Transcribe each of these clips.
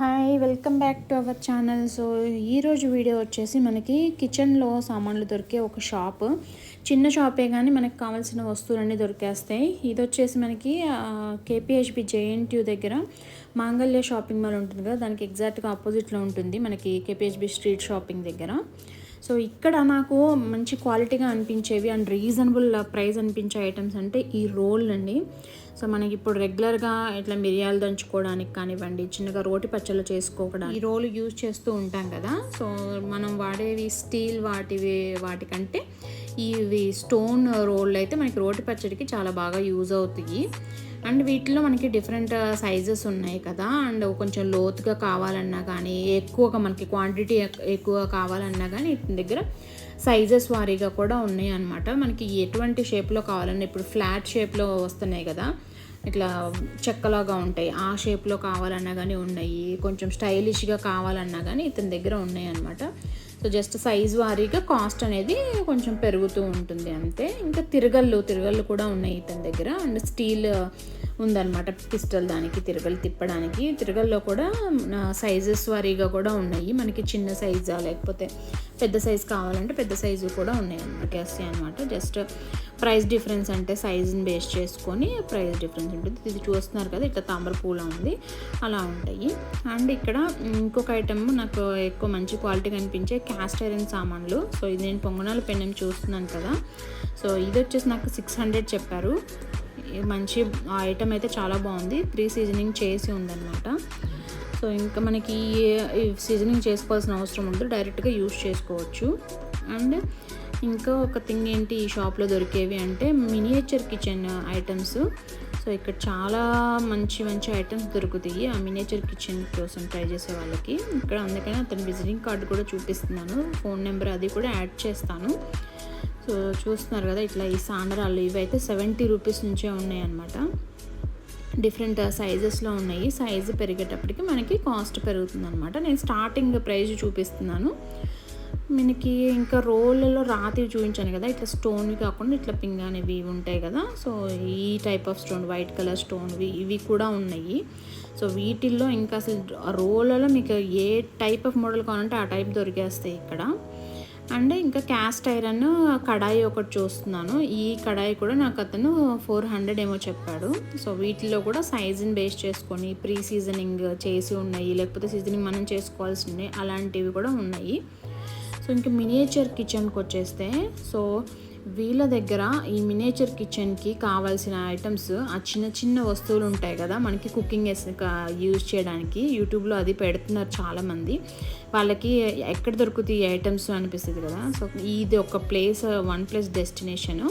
Hi welcome back to our channel. So ఈరోజు video వచ్చేసి మనకి కిచెన్లో సామాన్లు దొరికే ఒక షాప్. చిన్న షాపే కానీ మనకి కావాల్సిన వస్తువులన్నీ దొరికేస్తాయి. ఇది వచ్చేసి మనకి కేపీహెచ్బి జేఎన్టీయూ దగ్గర మాంగళ్య షాపింగ్ మాల్ ఉంటుంది కదా దానికి ఎగ్జాక్ట్గా ఆపోజిట్లో ఉంటుంది మనకి కేపీహెచ్బి స్ట్రీట్ షాపింగ్ దగ్గర. సో ఇక్కడ నాకు మంచి క్వాలిటీగా అనిపించేవి అండ్ రీజనబుల్ ప్రైస్ అనిపించే ఐటమ్స్ అంటే ఈ రోల్ అండి. సో మనకి ఇప్పుడు రెగ్యులర్గా ఇట్లా మిరియాలు దంచుకోవడానికి కానివ్వండి చిన్నగా రోటి పచ్చళ్ళు చేసుకోవడానికి ఈ రోల్ యూజ్ చేస్తూ ఉంటాం కదా. సో మనం వాడేవి స్టీల్ వాటివి వాటికంటే ఇవి స్టోన్ రోల్ అయితే మనకి రోటి పచ్చడికి చాలా బాగా యూజ్ అవుతాయి. అండ్ వీటిలో మనకి డిఫరెంట్ సైజెస్ uh, ఉన్నాయి కదా. అండ్ కొంచెం లోతుగా కావాలన్నా కానీ ఎక్కువగా మనకి క్వాంటిటీ ఎక్కువ కావాలన్నా కానీ వీటి దగ్గర సైజెస్ వారీగా కూడా ఉన్నాయి అనమాట మనకి ఎటువంటి షేప్లో కావాలన్నా ఇప్పుడు ఫ్లాట్ షేప్లో వస్తున్నాయి కదా. ఇట్లా చెక్కలాగా ఉంటాయి. ఆ షేప్లో కావాలన్నా కానీ ఉన్నాయి. కొంచెం స్టైలిష్గా కావాలన్నా కానీ ఇతని దగ్గర ఉన్నాయి అనమాట సో జస్ట్ సైజ్ వారీగా కాస్ట్ అనేది కొంచెం పెరుగుతూ ఉంటుంది అంతే. ఇంకా తిరగళ్ళు తిరగళ్ళు కూడా ఉన్నాయి ఇతని దగ్గర. అండ్ స్టీల్ ఉందన్నమాట. పిస్టల్ దానికి తిరగలు తిప్పడానికి. తిరగల్లో కూడా సైజెస్ వారీగా కూడా ఉన్నాయి. మనకి చిన్న సైజా లేకపోతే పెద్ద సైజ్ కావాలంటే పెద్ద సైజు కూడా ఉన్నాయి అన్నమాట. వస్తాయి అనమాట జస్ట్ ప్రైస్ డిఫరెన్స్ అంటే సైజుని బేస్ చేసుకొని ప్రైస్ డిఫరెన్స్ ఉంటుంది. ఇది చూస్తున్నారు కదా ఇట్లా తామర పూల ఉంది. అలా ఉంటాయి. అండ్ ఇక్కడ ఇంకొక ఐటమ్ నాకు ఎక్కువ మంచి క్వాలిటీ కనిపించే క్యాస్ట్ ఐరన్ సామాన్లు. సో ఇది నేను పొంగనాల పెన్నం చూస్తున్నాను కదా. సో ఇది వచ్చేసి నాకు సిక్స్ హండ్రెడ్ చెప్పారు. మంచి ఐటమ్ అయితే చాలా బాగుంది. ప్రీ సీజనింగ్ చేసి ఉందన్నమాట. సో ఇంకా మనకి సీజనింగ్ చేసుకోవాల్సిన అవసరం ఉండదు డైరెక్ట్గా యూస్ చేసుకోవచ్చు. అండ్ ఇంకా ఒక థింగ్ ఏంటి ఈ షాప్లో దొరికేవి అంటే మినియేచర్ కిచెన్ ఐటమ్స్. సో ఇక్కడ చాలా మంచి మంచి ఐటమ్స్ దొరుకుతాయి ఆ మినియేచర్ కిచెన్ కోసం ట్రై చేసే వాళ్ళకి. ఇక్కడ అందుకని అతని విజిటింగ్ కార్డు కూడా చూపిస్తున్నాను. ఫోన్ నెంబర్ అది కూడా యాడ్ చేస్తాను. సో చూస్తున్నారు కదా ఇట్లా ఈ సాండరాలు ఇవైతే సెవెంటీ రూపీస్ నుంచే ఉన్నాయన్నమాట. డిఫరెంట్ సైజెస్లో ఉన్నాయి. సైజు పెరిగేటప్పటికి మనకి కాస్ట్ పెరుగుతుంది అనమాట నేను స్టార్టింగ్ ప్రైజ్ చూపిస్తున్నాను. మనకి ఇంకా రోళ్ళలో రాతి చూపించాను కదా ఇట్లా స్టోన్వి కాకుండా ఇట్లా పింగానివి ఉంటాయి కదా సో ఈ type of stone white colour స్టోన్వి ఇవి కూడా ఉన్నాయి. సో వీటిల్లో ఇంకా అసలు రోళ్ళలో మీకు ఏ టైప్ ఆఫ్ మోడల్ కావాలంటే ఆ టైప్ దొరికేస్తాయి ఇక్కడ. అండ్ ఇంకా క్యాస్ట్ ఐరన్ కడాయి ఒకటి చూస్తున్నాను. ఈ కడాయి కూడా నాకు అతను ఫోర్ హండ్రెడ్ ఏమో చెప్పాడు. సో వీటిలో కూడా సైజుని బేస్ చేసుకొని ప్రీ సీజనింగ్ చేసి ఉన్నాయి. లేకపోతే సీజనింగ్ మనం చేసుకోవాల్సి ఉన్నాయి అలాంటివి కూడా ఉన్నాయి. సో ఇంకా మినియేచర్ కిచెన్కి వచ్చేస్తే సో వీళ్ళ దగ్గర ఈ మినేచర్ కిచెన్కి కావాల్సిన ఐటమ్స్ ఆ చిన్న చిన్న వస్తువులు ఉంటాయి కదా మనకి కుకింగ్ యూజ్ చేయడానికి యూట్యూబ్లో అది పెడుతున్నారు చాలామంది. వాళ్ళకి ఎక్కడ దొరుకుతాయి ఈ ఐటమ్స్ అనిపిస్తుంది కదా. సో ఇది ఒక place one place destination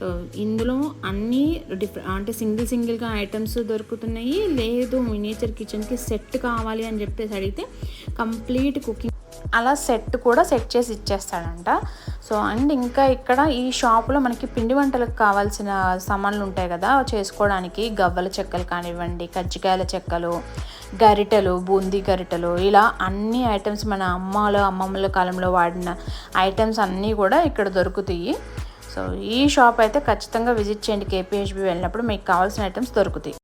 so ఇందులో అన్నీ డిఫరెంట్ అంటే సింగిల్ సింగిల్గా ఐటమ్స్ దొరుకుతున్నాయి. లేదు మినేచర్ కిచెన్కి సెట్ కావాలి అని చెప్పేసి అడిగితే కంప్లీట్ కుకింగ్ అలా సెట్ కూడా సెట్ చేసి ఇచ్చేస్తాడంట. సో అండ్ ఇంకా ఇక్కడ ఈ షాప్లో మనకి పిండి వంటలకు కావాల్సిన సామాన్లు ఉంటాయి కదా చేసుకోవడానికి గవ్వల చెక్కలు కానివ్వండి కజ్జికాయల చెక్కలు గరిటెలు బూందీ గరిటెలు ఇలా అన్ని ఐటమ్స్ మన అమ్మల అమ్మమ్మల కాలంలో వాడిన ఐటమ్స్ అన్నీ కూడా ఇక్కడ దొరుకుతాయి. సో ఈ షాప్ అయితే ఖచ్చితంగా విజిట్ చేయండి కేపీహెచ్బి వెళ్ళినప్పుడు మీకు కావాల్సిన ఐటమ్స్ దొరుకుతాయి.